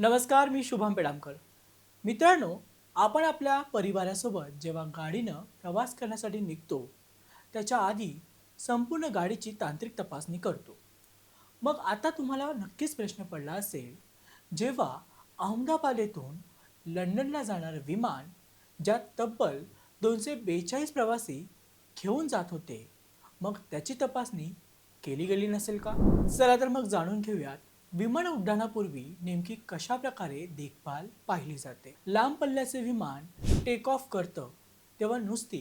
नमस्कार मी शुभम पेडामकर. मित्रांनो आपण आपल्या परिवारासोबत जेव्हा गाडीनं प्रवास करण्यासाठी निघतो त्याच्या आधी संपूर्ण गाडीची तांत्रिक तपासणी करतो. मग आता तुम्हाला नक्कीच प्रश्न पडला असेल जेव्हा अहमदाबाद येथून लंडनला जाणारं विमान ज्यात तब्बल दोनशे बेचाळीस प्रवासी घेऊन जात होते मग त्याची तपासणी केली गेली नसेल का? चला तर मग जाणून घेऊयात. विमान उड्डाणापूर्वी नेमकी कशा प्रकारे देखभाल पाहिली जाते? लांब पल्ल्याचे विमान टेक ऑफ करतं तेव्हा नुसती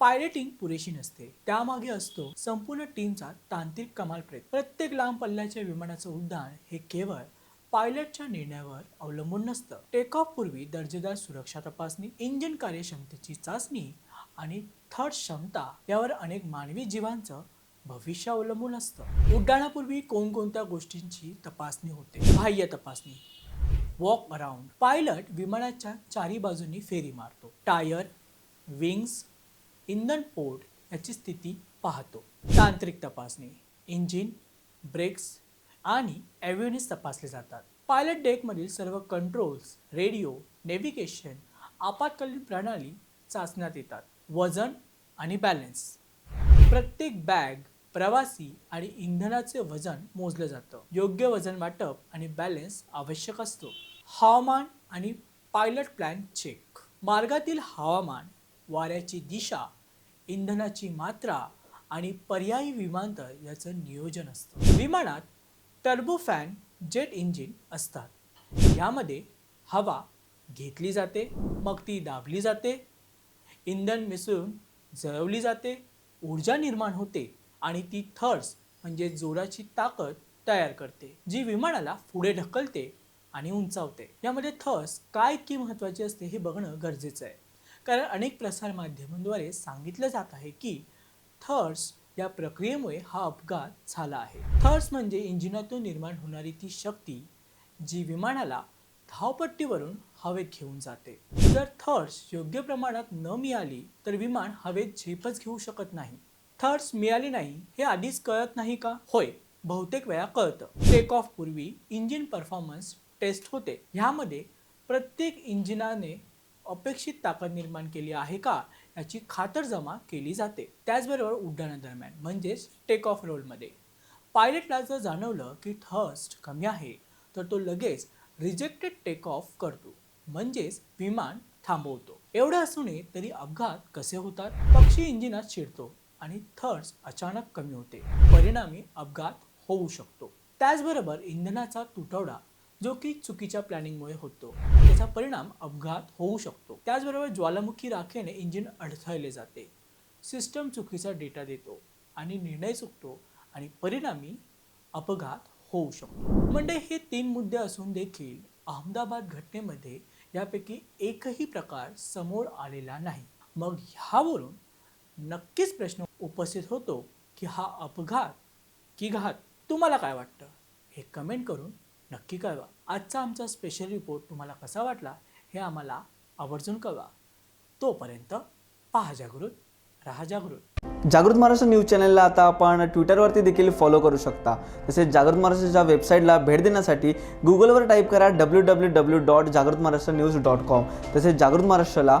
पायलटिंग पुरेशी नसते. त्यामागे असतो संपूर्ण टीमचा तांत्रिक कमाल प्रयत्न प्रत्येक लांब पल्ल्याच्या विमानाचं उड्डाण हे केवळ पायलटच्या निर्णयावर अवलंबून नसतं. टेक ऑफ पूर्वी दर्जेदार सुरक्षा तपासणी इंजिन कार्यक्षमतेची चाचणी आणि थर्ड क्षमता यावर अनेक मानवी जीवांचं भविष्य अवलंबून असतं. उड्डाणापूर्वी कोणकोणत्या गोष्टींची तपासणी होते? बाह्य तपासणी. Walk around. पायलट विमानाच्या चारी बाजूंनी फेरी मारतो. टायर विंग्स इंधन पोर्ट याची स्थिती पाहतो. तांत्रिक तपासणी. इंजिन ब्रेक्स आणि ॲव्हिनिस तपासले जातात. पायलट डेकमधील सर्व कंट्रोल्स रेडिओ नेव्हिगेशन आपत्कालीन प्रणाली चाचण्यात येतात. वजन आणि बॅलन्स. प्रत्येक बॅग प्रवासी आणि इंधनाचे वजन मोजलं जातं. योग्य वजन वाटप आणि बॅलन्स आवश्यक असतो. हवामान आणि पायलट प्लॅन चेक मार्गातील हवामान वाऱ्याची दिशा इंधनाची मात्रा आणि पर्यायी विमानतळ याचं नियोजन असतं. विमानात टर्बोफॅन जेट इंजिन असतात. यामध्ये हवा घेतली जाते मग ती दाबली जाते. इंधन मिसळून जळवली जाते ऊर्जा निर्माण होते. आणि ती थर्स म्हणजे जोराची ताकद तयार करते जी विमानाला पुढे ढकलते आणि उंचावते. यामध्ये थर्स काय इतकी महत्त्वाची असते हे बघणं गरजेचं आहे. कारण अनेक प्रसारमाध्यमांद्वारे सांगितलं जात आहे की थर्स या प्रक्रियेमुळे हा अपघात झाला आहे. थर्स म्हणजे इंजिनातून निर्माण होणारी ती शक्ती जी विमानाला धावपट्टीवरून हवेत घेऊन जाते. जर थर्स योग्य प्रमाणात न मिळाली तर विमान हवेत झेपच घेऊ शकत नाही. थर्स मिळाली नाही हे आधीच कळत नाही का? होय बहुतेक वेळा कळतं. टेक ऑफ पूर्वी इंजिन परफॉर्मन्स टेस्ट होते. ह्यामध्ये प्रत्येक इंजिनाने अपेक्षित ताकद निर्माण केली आहे का? याची खातरजमा केली जाते. त्याचबरोबर उड्डाणादरम्यान म्हणजेच टेक ऑफ रोलमध्ये पायलटला जर जाणवलं की थर्स्ट कमी आहे तर तो लगेच रिजेक्टेड टेक ऑफ करतो. म्हणजेच विमान थांबवतो. एवढं असूनही तरी अपघात कसे होतात? पक्षी इंजिनात शिरतो. आणि थर्स अचानक कमी होते. परिणामी अपघात होऊ शकतो. त्याचबरोबर इंधनाचा तुटवडा जो की चुकीच्या प्लॅनिंगमुळे होतो त्याचा परिणाम अपघात होऊ शकतो. त्याचबरोबर ज्वालामुखी राखेने इंजिन अडथळले जाते. सिस्टम चुकीचा डेटा देतो आणि निर्णय चुकतो आणि परिणामी अपघात होऊ शकतो. म्हणजे हे तीन मुद्दे असून देखील अहमदाबाद घटनेमध्ये यापैकी एकही प्रकार समोर आलेला नाही. मग ह्यावरून नक्कीच प्रश्न उपस्थित होतो की हा अपघात की घात तुम्हाला काय वाटतं? हे कमेंट करून नक्की कळवा. आजचा आमचा स्पेशल रिपोर्ट तुम्हाला कसा वाटला हे आम्हाला आवर्जून कळवा. तोपर्यंत पहा जागृत राहा जागृत. जागृत महाराष्ट्र न्यूज चॅनलला आता आपण ट्विटरवरती देखील फॉलो करू शकता. तसेच जागृत महाराष्ट्राच्या वेबसाईटला भेट देण्यासाठी गुगलवर टाईप करा डब्ल्यू डब्ल्यू डब्ल्यू डॉट जागृत महाराष्ट्र न्यूज डॉट कॉम तसेच जागृत महाराष्ट्राला